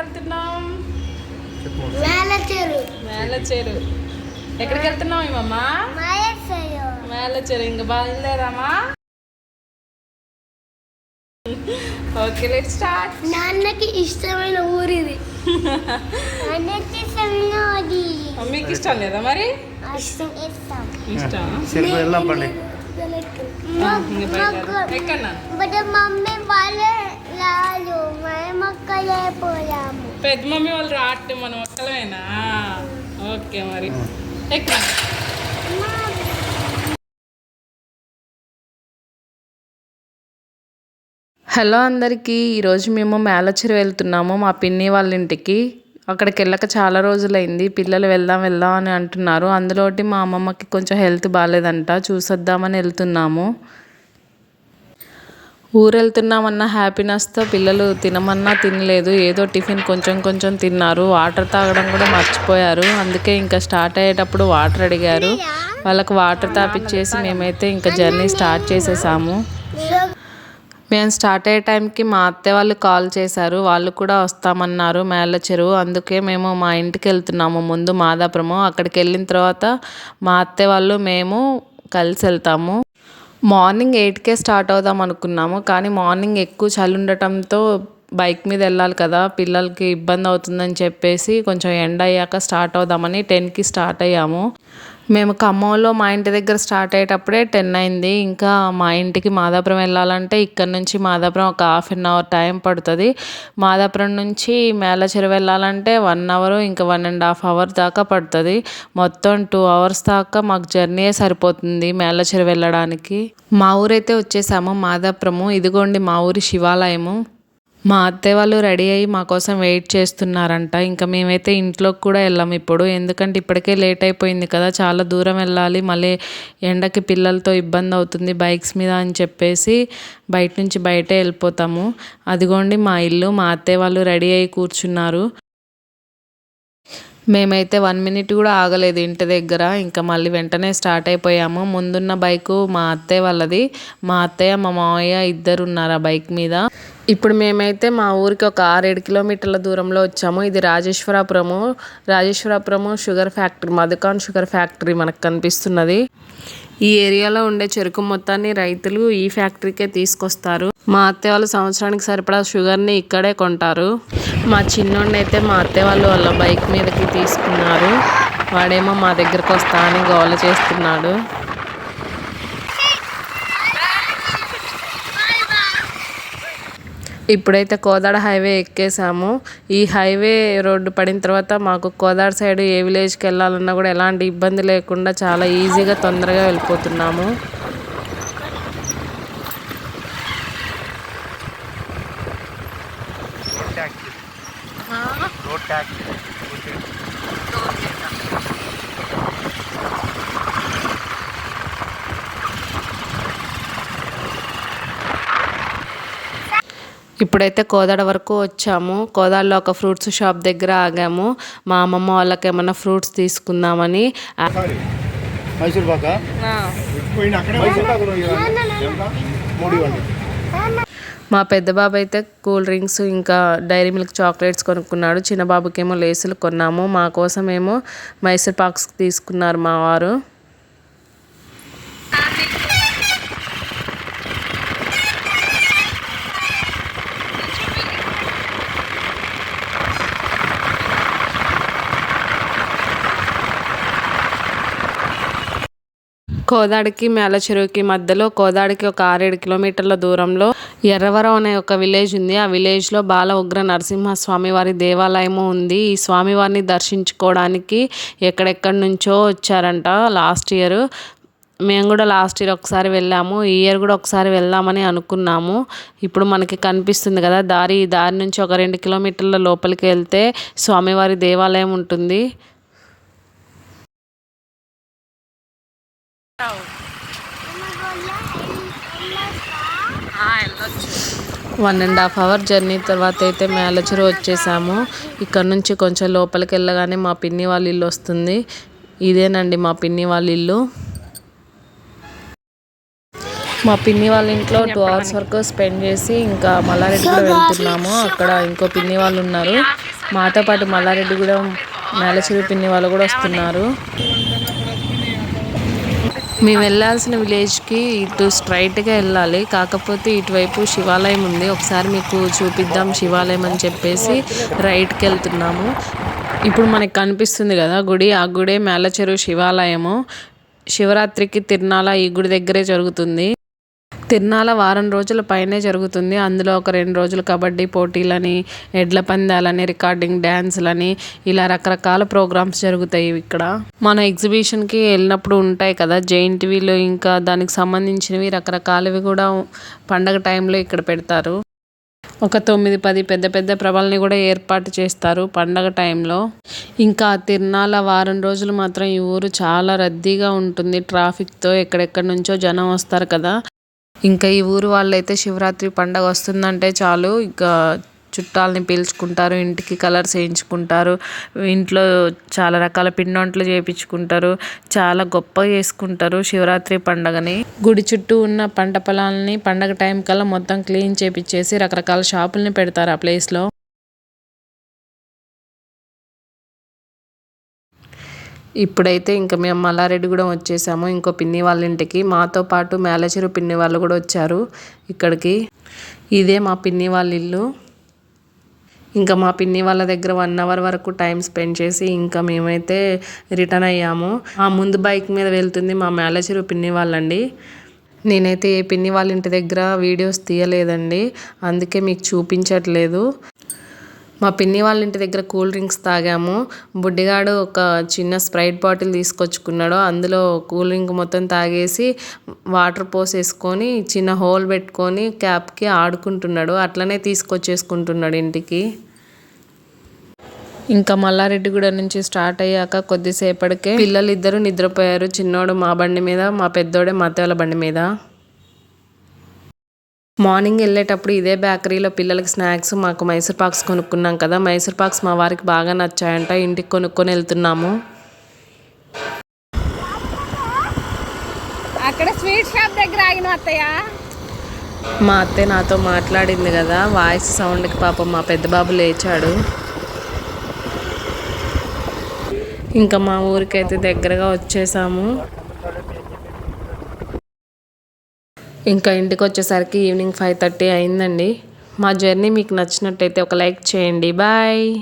వెళ్తున్నాం మేలచెరు మేలచేరు ఎక్కడికి వెళ్తున్నాం ఇమ్మమ్మ మేలచెరు ఇంక బయలుదేరామా ఓకే లెట్ స్టార్ట్ నాన్నకి ఇష్టమైన ఇష్టమైన అది మమ్మీకి ఇష్టం లేదా మరి ఇష్టం ఇష్టం వెళ్దాం పండి బట్ మమ్మీ వాళ్ళే రాదు పెద్ద మమ్మీ వాళ్ళు రాట్టు మనం ఒక్కలమేనా? ఓకే మరి. ఎక్కడ? హలో అందరికీ ఈరోజు మేము మేలచెరు వెళ్తున్నాము మా పిన్ని వాళ్ళ ఇంటికి. అక్కడికి వెళ్ళక చాలా రోజులైంది పిల్లలు వెళ్దాం వెళ్దాం అని అంటున్నారు. అందులోటి మా అమ్మమ్మకి కొంచెం హెల్త్ బాగాలేదంట చూసొద్దామని వెళ్తున్నాము. ఊరెళ్తున్నామన్న హ్యాపీనెస్తో పిల్లలు తినమన్నా తినలేదు. ఏదో టిఫిన్ కొంచెం కొంచెం తిన్నారు. వాటర్ తాగడం కూడా మర్చిపోయారు. అందుకే ఇంకా స్టార్ట్ అయ్యేటప్పుడు వాటర్ అడిగారు. వాళ్ళకి వాటర్ తాపిచ్చేసి మేమైతే ఇంకా జర్నీ స్టార్ట్ చేసేసాము. మేము స్టార్ట్ అయ్యే టైంకి మా అత్తయ్య వాళ్ళు కాల్ చేశారు. వాళ్ళు కూడా వస్తామన్నారు మేళ్ళ చెరువు. అందుకే మేము మా ఇంటికి వెళ్తున్నాము. ముందు మాదాపురము. అక్కడికి వెళ్ళిన తర్వాత మా అత్తయ్య వాళ్ళు మేము కలిసి వెళ్తాము. మార్నింగ్ ఎయిట్కే స్టార్ట్ అవుదాం అనుకున్నాము. కానీ మార్నింగ్ ఎక్కువ చలి ఉండటంతో బైక్ మీద వెళ్ళాలి కదా పిల్లలకి ఇబ్బంది అవుతుందని చెప్పేసి కొంచెం ఎండ అయ్యాక స్టార్ట్ అవుదామని టెన్కి స్టార్ట్ అయ్యాము. మేము ఖమ్మంలో మా ఇంటి దగ్గర స్టార్ట్ అయ్యేటప్పుడే టెన్ అయింది. ఇంకా మా ఇంటికి మాదాపురం వెళ్ళాలంటే ఇక్కడ నుంచి మాదాపురం ఒక హాఫ్ అన్ అవర్ టైం పడుతుంది. మాదాపురం నుంచి మేళచెరు వెళ్ళాలంటే వన్ అవర్ ఇంకా వన్ అండ్ హాఫ్ అవర్ దాకా పడుతుంది. మొత్తం టూ అవర్స్ దాకా మాకు జర్నీయే సరిపోతుంది మేళచెరు వెళ్ళడానికి? మా ఊరైతే వచ్చేసాము మాదాపురము. ఇదిగోండి మా ఊరి శివాలయము. మా అత్తయ్య వాళ్ళు రెడీ అయ్యి మా కోసం వెయిట్ చేస్తున్నారంట. ఇంకా మేమైతే ఇంట్లోకి కూడా వెళ్ళాము ఇప్పుడు. ఎందుకంటే ఇప్పటికే లేట్ అయిపోయింది కదా చాలా దూరం వెళ్ళాలి. మళ్ళీ ఎండకి పిల్లలతో ఇబ్బంది అవుతుంది బైక్స్ మీద అని చెప్పేసి బయట నుంచి బయటే వెళ్ళిపోతాము. అదిగోండి మా ఇల్లు మా అత్తయ్య వాళ్ళు రెడీ అయ్యి కూర్చున్నారు. మేమైతే వన్ మినిట్ కూడా ఆగలేదు ఇంటి దగ్గర. ఇంకా మళ్ళీ వెంటనే స్టార్ట్ అయిపోయాము. ముందున్న బైకు మా అత్తయ్య వాళ్ళది. మా అత్తయ్య మా మావయ్య ఇద్దరు ఉన్నారు ఆ బైక్ మీద. ఇప్పుడు మేమైతే మా ఊరికి ఒక ఆరేడు కిలోమీటర్ల దూరంలో వచ్చాము. ఇది Rajeshwarapuram. Rajeshwarapuram sugar factory Madhucon sugar factory మనకు కనిపిస్తున్నది. ఈ ఏరియాలో ఉండే చెరుకు మొత్తాన్ని రైతులు ఈ ఫ్యాక్టరీకే తీసుకొస్తారు. మా అత్తయ్య వాళ్ళు సంవత్సరానికి సరిపడా షుగర్ని ఇక్కడే కొంటారు. మా చిన్నోడిని అయితే మా అత్తయ్య వాళ్ళు వాళ్ళ బైక్ మీదకి తీసుకున్నారు. వాడేమో మా దగ్గరకు వస్తా అని గోల చేస్తున్నాడు. ఇప్పుడైతే కోదాడ హైవే ఎక్కేసాము. ఈ హైవే రోడ్డు పడిన తర్వాత మాకు కోదాడ సైడ్ ఏ విలేజ్కి వెళ్ళాలన్నా కూడా ఎలాంటి ఇబ్బంది లేకుండా చాలా ఈజీగా తొందరగా వెళ్ళిపోతున్నాము రోడ్ ట్యాక్స్ ఇప్పుడైతే కోదాడ వరకు వచ్చాము. కోదాడలో ఒక ఫ్రూట్స్ షాప్ దగ్గర ఆగాము. మా అమ్మమ్మ వాళ్ళకి ఏమన్నా ఫ్రూట్స్ తీసుకుందామని. మా పెద్ద బాబు అయితే కూల్ డ్రింక్స్ ఇంకా డైరీ మిల్క్ చాక్లెట్స్ కొనుక్కున్నాడు. చిన్న బాబుకేమో లేసులు కొన్నాము. మా కోసం ఏమో మైసూర్ పాక్స్ తీసుకున్నారు మా వారు. కోదాడికి మేల చెరువుకి మధ్యలో కోదాడికి ఒక ఆరేడు కిలోమీటర్ల దూరంలో ఎర్రవరం అనే ఒక విలేజ్ ఉంది. ఆ విలేజ్లో బాల ఉగ్ర నరసింహ స్వామివారి దేవాలయము ఉంది. ఈ స్వామివారిని దర్శించుకోవడానికి ఎక్కడెక్కడి నుంచో వచ్చారంట లాస్ట్ ఇయర్. మేము కూడా లాస్ట్ ఇయర్ ఒకసారి వెళ్ళాము. ఈ ఇయర్ కూడా ఒకసారి వెళ్దామని అనుకున్నాము. ఇప్పుడు మనకి కనిపిస్తుంది కదా దారి ఈ దారి నుంచి ఒక రెండు కిలోమీటర్ల లోపలికి వెళ్తే స్వామివారి దేవాలయం ఉంటుంది. One and half hour journey తర్వాత అయితే మేలచెరు వచ్చేసాము. ఇక్కడ నుంచి కొంచెం లోపలికి వెళ్ళగానే మా పిన్ని వాళ్ళ ఇల్లు వస్తుంది. ఇదేనండి మా పిన్ని వాళ్ళ ఇల్లు. మా పిన్ని వాళ్ళ ఇంట్లో టూ అవర్స్ వరకు స్పెండ్ చేసి ఇంకా మల్లారెడ్డిలో వెళ్తున్నాము. అక్కడ ఇంకో పిన్ని వాళ్ళు ఉన్నారు. మాతో పాటు మల్లారెడ్డి కూడా మేలచెరువు పిన్ని వాళ్ళు కూడా వస్తున్నారు. మేము వెళ్ళాల్సిన విలేజ్కి ఇటు స్ట్రైట్గా వెళ్ళాలి. కాకపోతే ఇటువైపు శివాలయం ఉంది. ఒకసారి మీకు చూపిద్దాం శివాలయం అని చెప్పేసి రైట్కి వెళ్తున్నాము. ఇప్పుడు మనకి కనిపిస్తుంది కదా గుడి. ఆ గుడే మేలచెరువు శివాలయము. శివరాత్రికి తిరునాళ ఈ గుడి దగ్గరే జరుగుతుంది. తిరునాల వారం రోజుల పైనే జరుగుతుంది. అందులో ఒక రెండు రోజులు కబడ్డీ పోటీలని ఎడ్ల పందాలని రికార్డింగ్ డ్యాన్స్లని ఇలా రకరకాల ప్రోగ్రామ్స్ జరుగుతాయి ఇక్కడ. మన ఎగ్జిబిషన్కి వెళ్ళినప్పుడు ఉంటాయి కదా జైంట్ ఇంకా దానికి సంబంధించినవి రకరకాలవి కూడా పండగ టైంలో ఇక్కడ పెడతారు. ఒక తొమ్మిది పది పెద్ద పెద్ద ప్రభల్ని కూడా ఏర్పాటు చేస్తారు పండగ టైంలో. ఇంకా తిరునాళ్ళ వారం రోజులు మాత్రం ఈ ఊరు చాలా రద్దీగా ఉంటుంది. ట్రాఫిక్తో ఎక్కడెక్కడి నుంచో జనం వస్తారు కదా. ఇంకా ఈ ఊరు వాళ్ళైతే శివరాత్రి పండగ వస్తుందంటే చాలు. ఇంకా చుట్టాలని పీల్చుకుంటారు ఇంటికి కలర్స్ వేయించుకుంటారు ఇంట్లో చాలా రకాల పిండొంట్లు చేపించుకుంటారు చేయించుకుంటారు చాలా గొప్పగా చేసుకుంటారు శివరాత్రి పండగని. గుడి చుట్టూ ఉన్న పంట పొలాలని పండగ టైం కల్లా మొత్తం క్లీన్ చేపించేసి రకరకాల షాపుల్ని పెడతారు ఆ ప్లేస్లో. ఇప్పుడైతే ఇంకా మేము మల్లారెడ్డిగూడెం వచ్చేసాము. ఇంకో పిన్ని వాళ్ళ ఇంటికి. మాతో పాటు మేలచెరు పిన్ని వాళ్ళు కూడా వచ్చారు ఇక్కడికి. ఇదే మా పిన్ని వాళ్ళ ఇల్లు. ఇంకా మా పిన్ని వాళ్ళ దగ్గర వన్ అవర్ వరకు టైం స్పెండ్ చేసి ఇంకా మేమైతే రిటర్న్ అయ్యాము. ఆ ముందు బైక్ మీద వెళ్తుంది మా మేలచెరు పిన్ని వాళ్ళండి. నేనైతే ఏ పిన్ని వాళ్ళ ఇంటి దగ్గర వీడియోస్ తీయలేదండి. అందుకే మీకు చూపించట్లేదు. మా పిన్ని వాళ్ళ ఇంటి దగ్గర కూల్ డ్రింక్స్ తాగాము. బుడ్డిగాడు ఒక చిన్న స్ప్రైట్ బాటిల్ తీసుకొచ్చుకున్నాడు. అందులో కూల్ డ్రింక్ మొత్తం తాగేసి వాటర్ పోసేసుకొని చిన్న హోల్ పెట్టుకొని క్యాప్కి ఆడుకుంటున్నాడు. అట్లనే తీసుకొచ్చేసుకుంటున్నాడు ఇంటికి. ఇంకా మల్లారెడ్డిగూడ నుంచి స్టార్ట్ అయ్యాక కొద్దిసేపటికే పిల్లలు ఇద్దరు నిద్రపోయారు. చిన్నోడు మా బండి మీద మా పెద్దోడే మా అత్తయ్య బండి మీద. మార్నింగ్ వెళ్ళేటప్పుడు ఇదే బేకరీలో పిల్లలకి స్నాక్స్ మాకు మైసూర్ పాక్స్ కొనుక్కున్నాం కదా. మైసూర్ పాక్స్ మా వారికి బాగా నచ్చాయంట. ఇంటికి కొనుక్కొని వెళ్తున్నాము. అక్కడ స్వీట్ షాప్ దగ్గర ఆగిన అత్తయ్య? మా అత్తయ్య నాతో మాట్లాడింది కదా. వాయిస్ సౌండ్కి పాపం మా పెద్ద బాబు లేచాడు. ఇంకా మా ఊరికైతే దగ్గరగా వచ్చేసాము. ఇంకా ఇంటికి వచ్చేసరికి ఈవినింగ్ ఫైవ్ థర్టీ అయిందండి. మా జర్నీ మీకు నచ్చినట్టయితే ఒక లైక్ చేయండి. బాయ్.